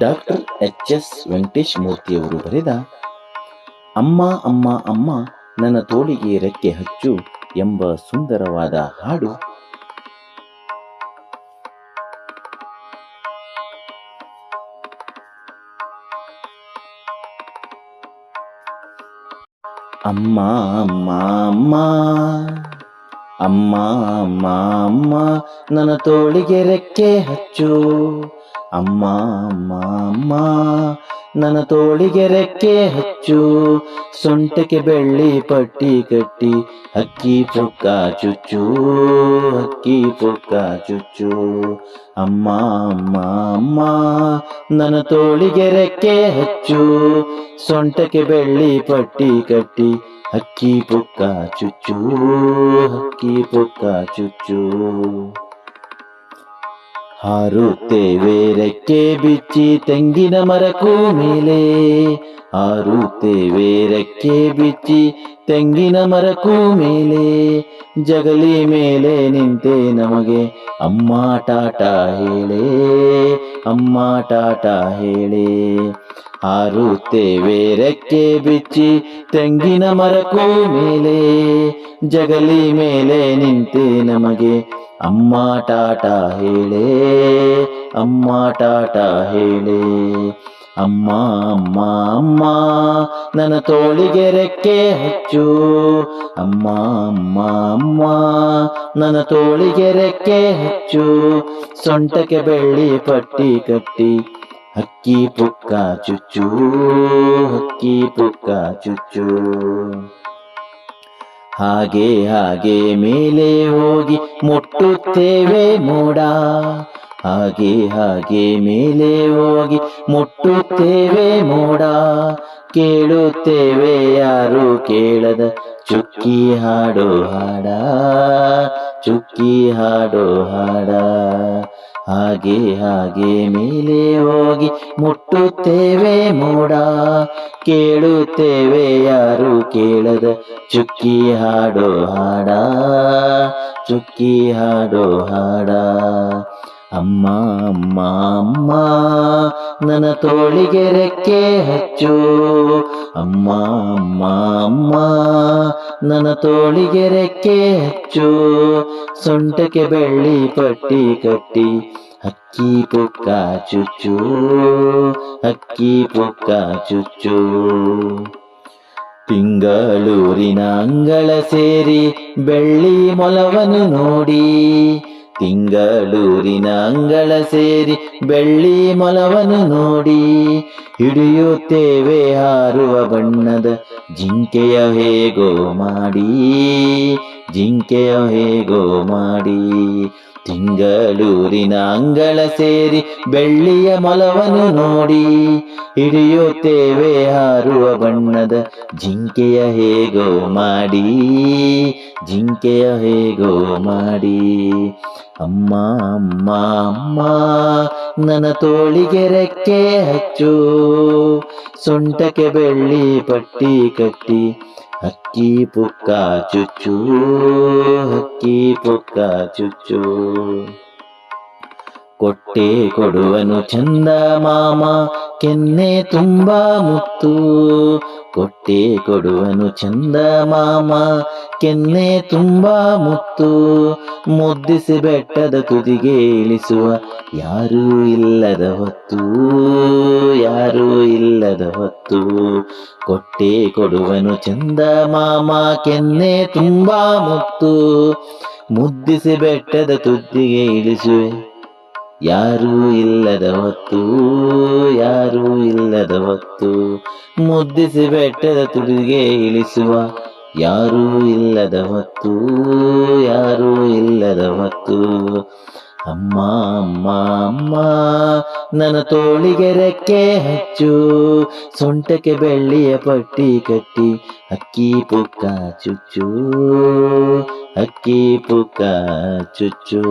Doctor H S Venkatesh ಮೂರ್ತಿಯವರು ಬರೆದ, ಅಮ್ಮ ಅಮ್ಮ ಅಮ್ಮ, ನನ್ನ ತೋಳಿಗೆ ರೆಕ್ಕೆ ಹಚ್ಚು ಎಂಬ ಸುಂದರವಾದ ಹಾಡು. ಅಮ್ಮ ಅಮ್ಮ ಅಮ್ಮ ಅಮ್ಮ ಅಮ್ಮ ಅಮ್ಮ, ನನ್ನ ತೋಳಿಗೆ ರೆಕ್ಕೆ ಹಚ್ಚು ಅಮ್ಮ ಅಮ್ಮ ಅಮ್ಮ, ನನ್ನ ತೋಳಿಗೆ ರೆಕ್ಕೆ ಹಚ್ಚು, ಸೊಂಟಕ್ಕೆ ಬೆಳ್ಳಿ ಪಟ್ಟಿ ಕಟ್ಟಿ, ಅಕ್ಕಿ ಪುಕ್ಕ ಚುಚ್ಚು, ಅಕ್ಕಿ ಪುಕ್ಕ ಚುಚ್ಚು. ಅಮ್ಮ ಅಮ್ಮ ಅಮ್ಮ, ನನ್ನ ತೋಳಿಗೆ ರೆಕ್ಕೆ ಹಚ್ಚು, ಸೊಂಟಕ್ಕೆ ಬೆಳ್ಳಿ ಪಟ್ಟಿ ಕಟ್ಟಿ, ಅಕ್ಕಿ ಪುಕ್ಕ ಚುಚ್ಚು, ಅಕ್ಕಿ ಪುಕ್ಕ ಚುಚ್ಚು. ಹಾರುತ್ತೇವೆ ರೆಕ್ಕೆ ಬಿಚ್ಚಿ ತೆಂಗಿನ ಮರಕ್ಕೂ ಮೇಲೆ. ಹಾರುತ್ತೇವೆ ರೆಕ್ಕೆ ಬಿಚ್ಚಿ ತೆಂಗಿನ ಮರಕ್ಕೂ ಮೇಲೆ. ಜಗಲಿ ಮೇಲೆ ನಿಂತೆ ನಮಗೆ ಅಮ್ಮ ಟಾಟ ಹೇಳೇ, ಅಮ್ಮ ಟಾಟ ಹೇಳೇ. ಹಾರುತ್ತೇವೆ ರೆಕ್ಕೆ ಬಿಚ್ಚಿ ತೆಂಗಿನ ಮರಕ್ಕೂ ಮೇಲೆ. ಜಗಲಿ ಮೇಲೆ ನಿಂತೆ ನಮಗೆ ಅಮ್ಮ ಟಾಟ ಹೇಳೇ, ಅಮ್ಮ ಟಾಟ ಹೇಳೇ. ಅಮ್ಮ ಅಮ್ಮ ಅಮ್ಮ, ನನ್ನ ತೋಳಿಗೆ ರೆಕ್ಕೆ ಹಚ್ಚು. ಅಮ್ಮ ಅಮ್ಮ ಅಮ್ಮ, ನನ್ನ ತೋಳಿಗೆ ರೆಕ್ಕೆ ಹಚ್ಚು. ಸೊಂಟಕ್ಕೆ ಬೆಳ್ಳಿ ಪಟ್ಟಿ ಕಟ್ಟಿ, ಹಕ್ಕಿ ಪುಕ್ಕ ಚುಚ್ಚು, ಹಕ್ಕಿ ಪುಕ್ಕ ಚುಚ್ಚು. ಹಾಗೆ ಹಾಗೆ ಮೇಲೆ ಹೋಗಿ ಮುಟ್ಟುತ್ತೇವೆ ಮೋಡ. ಹಾಗೆ ಹಾಗೆ ಮೇಲೆ ಹೋಗಿ ಮುಟ್ಟುತ್ತೇವೆ ಮೋಡ. ಕೇಳುತ್ತೇವೆ ಯಾರು ಕೇಳದ ಚುಕ್ಕಿ ಹಾಡು ಹಾಡ. ಚುಕ್ಕಿ ಹಾಡು ಹಾಡ. ಹಾಗೆ ಹಾಗೆ ಮೇಲೆ ಹೋಗಿ ಮುಟ್ಟುತ್ತೇವೆ ಮೋಡ. ಕೇಳುತ್ತೇವೆ ಯಾರು ಕೇಳದ, ಚುಕ್ಕಿ ಹಾಡೋ ಹಾಡ, ಚುಕ್ಕಿ ಹಾಡೋ ಹಾಡ. ಅಮ್ಮ ಅಮ್ಮ ಅಮ್ಮ, ನನ್ನ ತೋಳಿಗೆ ರೆಕ್ಕೆ ಹಚ್ಚು. ಅಮ್ಮ ಅಮ್ಮ ಅಮ್ಮ, ನನ್ನ ತೋಳಿಗೆ ರೆಕ್ಕೆ ಹಚ್ಚು. ಸೊಂಟಕ್ಕೆ ಬೆಳ್ಳಿ ಪಟ್ಟಿ ಕಟ್ಟಿ ಅಕ್ಕಿ ಪುಕ್ಕ ಚುಚ್ಚು, ಅಕ್ಕಿ ಪುಕ್ಕ ಚುಚ್ಚು. ತಿಂಗಳೂರಿನ ಅಂಗಳ ಸೇರಿ ಬೆಳ್ಳಿ ಮೊಲವನ್ನು ನೋಡಿ ತಿಂಗಳೂರಿನ ಅಂಗಳ ಸೇರಿ ಬೆಳ್ಳಿ ಮೊಲವನ್ನು ನೋಡಿ. ಹಿಡಿಯುತ್ತೇವೆ ಹಾರುವ ಬಣ್ಣದ ಜಿಂಕೆಯ ಹೇಗೋ ಮಾಡಿ, ಜಿಂಕೆಯ ಹೇಗೋ ಮಾಡಿ. ತಿಂಗಳೂರಿನ ಅಂಗಳ ಸೇರಿ ಬೆಳ್ಳಿಯ ಮೊಲವನ್ನು ನೋಡಿ ಹಿಡಿಯುತ್ತೇವೆ, ಹಾರುವ ಬಣ್ಣದ ಜಿಂಕೆಯ ಹೇಗೋ ಮಾಡಿ, ಜಿಂಕೆಯ ಹೇಗೋ ಮಾಡಿ. ಅಮ್ಮ ಅಮ್ಮ ಅಮ್ಮ, ನನ್ನ ತೋಳಿಗೆ ರೆಕ್ಕೆ ಹಚ್ಚು ಸೊಂಟಕ್ಕೆ ಬೆಳ್ಳಿ ಪಟ್ಟಿ ಕಟ್ಟಿ. ಅಕ್ಕಿ ಪುಕ್ಕ ಚುಚ್ಚು, ಹಕ್ಕಿ ಪುಕ್ಕ ಚುಚ್ಚು. ಕೊಟ್ಟೆ ಕೊಡುವನು ಚಂದ ಮಾಮ, ಕೆನ್ನೆ ತುಂಬಾ ಮುತ್ತು. ಕೊಟ್ಟೆ ಕೊಡುವನು ಚಂದ ಮಾಮ. ಕೆನ್ನೆ ತುಂಬಾ ಮುತ್ತು. ಮುದ್ದಿಸಿ ಬೆಟ್ಟದ ತುದಿಗೆ ಇಳಿಸುವ ಯಾರೂ ಇಲ್ಲದ ಹೊತ್ತು. ಯಾರೂ ಇಲ್ಲದ ಹೊತ್ತು. ಕೊಟ್ಟೆ ಕೊಡುವನು ಚಂದ ಮಾಮ. ಕೆನ್ನೆ ತುಂಬಾ ಮುತ್ತು. ಮುದ್ದಿಸಿ ಬೆಟ್ಟದ ತುದಿಗೆ ಇಳಿಸುವೆ ಯಾರೂ ಇಲ್ಲದ ಹೊತ್ತು, ಯಾರೂ ಇಲ್ಲದ ಹೊತ್ತು, ಮುದ್ದಿಸಿ ಬೆಟ್ಟದ ತುಡಿಗೆ ಇಳಿಸುವ, ಯಾರೂ ಇಲ್ಲದ ಹೊತ್ತು, ಯಾರೂ ಇಲ್ಲದ ಹೊತ್ತು. ಅಮ್ಮ ಅಮ್ಮ ಅಮ್ಮ, ನನ್ನ ತೋಳಿಗೆ ರೆಕ್ಕೆ ಹಚ್ಚು, ಸೊಂಟಕ್ಕೆ ಬೆಳ್ಳಿಯ ಪಟ್ಟಿ ಕಟ್ಟಿ, ಅಕ್ಕಿ ಪುಕ್ಕ ಚುಚ್ಚು, ಅಕ್ಕಿ ಪುಕ್ಕ ಚುಚ್ಚು.